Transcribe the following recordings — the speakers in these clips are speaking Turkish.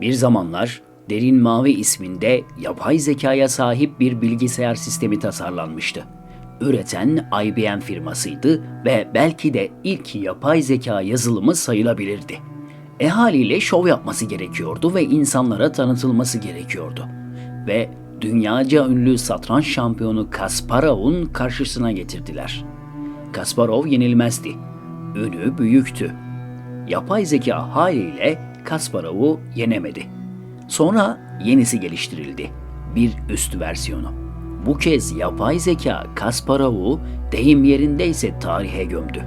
Bir zamanlar Derin Mavi isminde yapay zekaya sahip bir bilgisayar sistemi tasarlanmıştı. Üreten IBM firmasıydı ve belki de ilk yapay zeka yazılımı sayılabilirdi. E haliyle şov yapması gerekiyordu ve insanlara tanıtılması gerekiyordu. Ve dünyaca ünlü satranç şampiyonu Kasparov'un karşısına getirdiler. Kasparov yenilmezdi. Ünü büyüktü. Yapay zeka haliyle Kasparov'u yenemedi. Sonra yenisi geliştirildi. Bir üst versiyonu. Bu kez yapay zeka Kasparov'u deyim yerindeyse tarihe gömdü.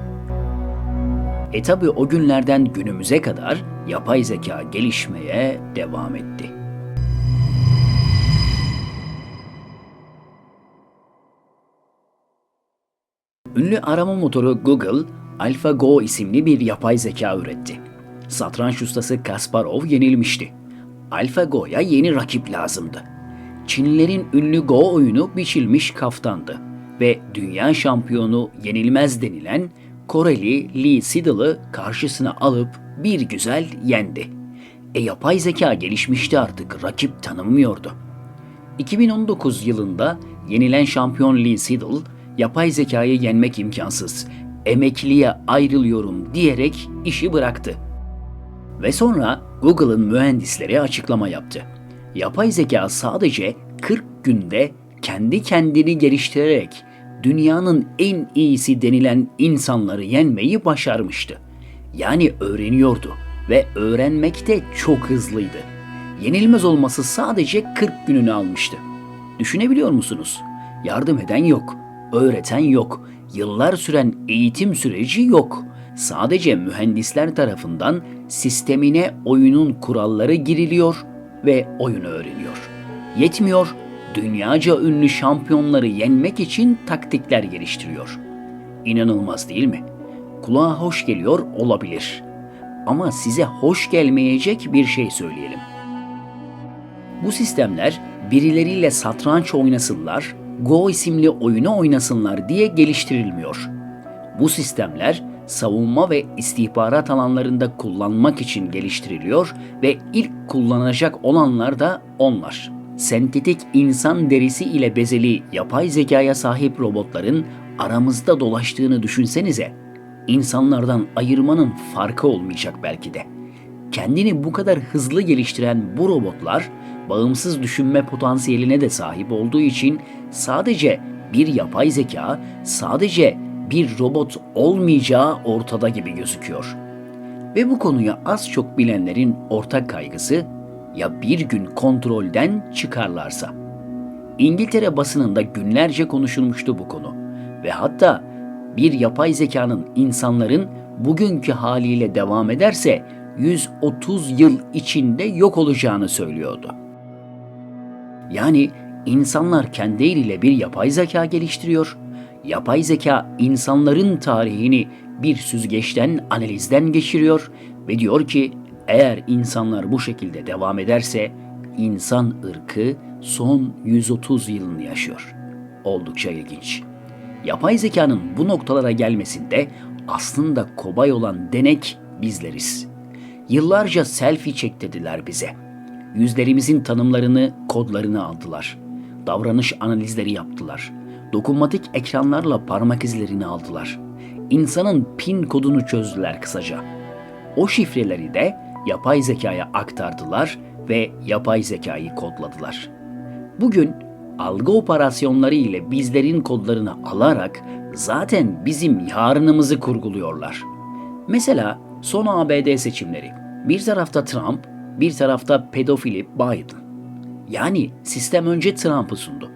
E tabi o günlerden günümüze kadar yapay zeka gelişmeye devam etti. Ünlü arama motoru Google, AlphaGo isimli bir yapay zeka üretti. Satranç ustası Kasparov yenilmişti. AlphaGo'ya yeni rakip lazımdı. Çinlilerin ünlü Go oyunu biçilmiş kaftandı ve dünya şampiyonu yenilmez denilen Koreli Lee Sedol'ı karşısına alıp bir güzel yendi. E yapay zeka gelişmişti artık, rakip tanınmıyordu. 2019 yılında yenilen şampiyon Lee Sedol, yapay zekayı yenmek imkansız, emekliye ayrılıyorum diyerek işi bıraktı. Ve sonra Google'ın mühendisleri açıklama yaptı. Yapay zeka sadece 40 günde kendi kendini geliştirerek dünyanın en iyisi denilen insanları yenmeyi başarmıştı. Yani öğreniyordu ve öğrenmekte çok hızlıydı. Yenilmez olması sadece 40 gününü almıştı. Düşünebiliyor musunuz? Yardım eden yok, öğreten yok, yıllar süren eğitim süreci yok. Sadece mühendisler tarafından sistemine oyunun kuralları giriliyor ve oyunu öğreniyor. Yetmiyor, dünyaca ünlü şampiyonları yenmek için taktikler geliştiriyor. İnanılmaz değil mi? Kulağa hoş geliyor olabilir. Ama size hoş gelmeyecek bir şey söyleyelim. Bu sistemler birileriyle satranç oynasınlar, Go isimli oyunu oynasınlar diye geliştirilmiyor. Bu sistemler savunma ve istihbarat alanlarında kullanmak için geliştiriliyor ve ilk kullanacak olanlar da onlar. Sentetik insan derisi ile bezeli yapay zekaya sahip robotların aramızda dolaştığını düşünsenize. İnsanlardan ayırmanın farkı olmayacak belki de. Kendini bu kadar hızlı geliştiren bu robotlar bağımsız düşünme potansiyeline de sahip olduğu için sadece bir yapay zeka, sadece bir robot olmayacağı ortada gibi gözüküyor. Ve bu konuya az çok bilenlerin ortak kaygısı ya bir gün kontrolden çıkarlarsa. İngiltere basınında günlerce konuşulmuştu bu konu ve hatta bir yapay zekanın insanların bugünkü haliyle devam ederse 130 yıl içinde yok olacağını söylüyordu. Yani insanlar kendi eliyle bir yapay zeka geliştiriyor. Yapay zeka insanların tarihini bir süzgeçten, analizden geçiriyor ve diyor ki eğer insanlar bu şekilde devam ederse insan ırkı son 130 yılını yaşıyor. Oldukça ilginç. Yapay zekanın bu noktalara gelmesinde aslında kobay olan denek bizleriz. Yıllarca selfie çektirdiler bize. Yüzlerimizin tanımlarını, kodlarını aldılar. Davranış analizleri yaptılar. Dokunmatik ekranlarla parmak izlerini aldılar. İnsanın pin kodunu çözdüler kısaca. O şifreleri de yapay zekaya aktardılar ve yapay zekayı kodladılar. Bugün algı operasyonları ile bizlerin kodlarını alarak zaten bizim yarınımızı kurguluyorlar. Mesela son ABD seçimleri. Bir tarafta Trump, bir tarafta pedofili Biden. Yani sistem önce Trump'ı sundu.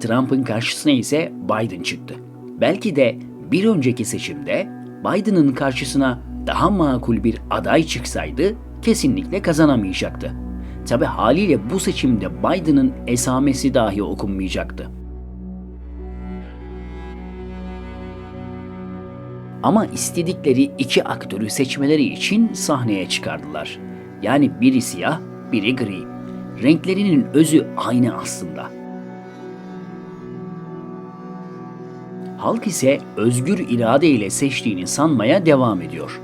Trump'ın karşısına ise Biden çıktı. Belki de bir önceki seçimde Biden'ın karşısına daha makul bir aday çıksaydı kesinlikle kazanamayacaktı. Tabi haliyle bu seçimde Biden'ın esamesi dahi okunmayacaktı. Ama istedikleri iki aktörü seçmeleri için sahneye çıkardılar. Yani biri siyah, biri gri. Renklerinin özü aynı aslında. Halk ise özgür irade ile seçtiğini sanmaya devam ediyor.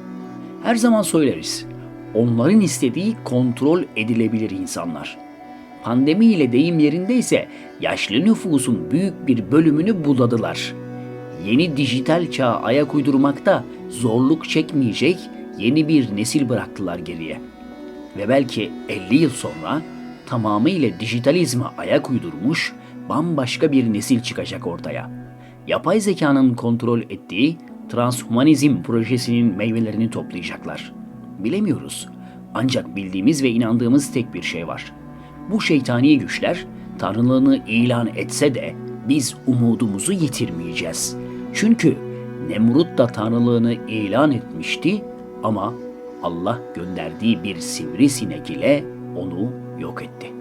Her zaman söyleriz. onların istediği kontrol edilebilir insanlar. Pandemiyle deyim yerindeyse yaşlı nüfusun büyük bir bölümünü budadılar. Yeni dijital çağa ayak uydurmakta zorluk çekmeyecek yeni bir nesil bıraktılar geriye. Ve belki 50 yıl sonra tamamıyla dijitalizme ayak uydurmuş bambaşka bir nesil çıkacak ortaya. Yapay zekanın kontrol ettiği transhumanizm projesinin meyvelerini toplayacaklar. Bilemiyoruz. Ancak bildiğimiz ve inandığımız tek bir şey var. Bu şeytani güçler tanrılığını ilan etse de biz umudumuzu yitirmeyeceğiz. Çünkü Nemrut da tanrılığını ilan etmişti ama Allah gönderdiği bir sivrisinek ile onu yok etti.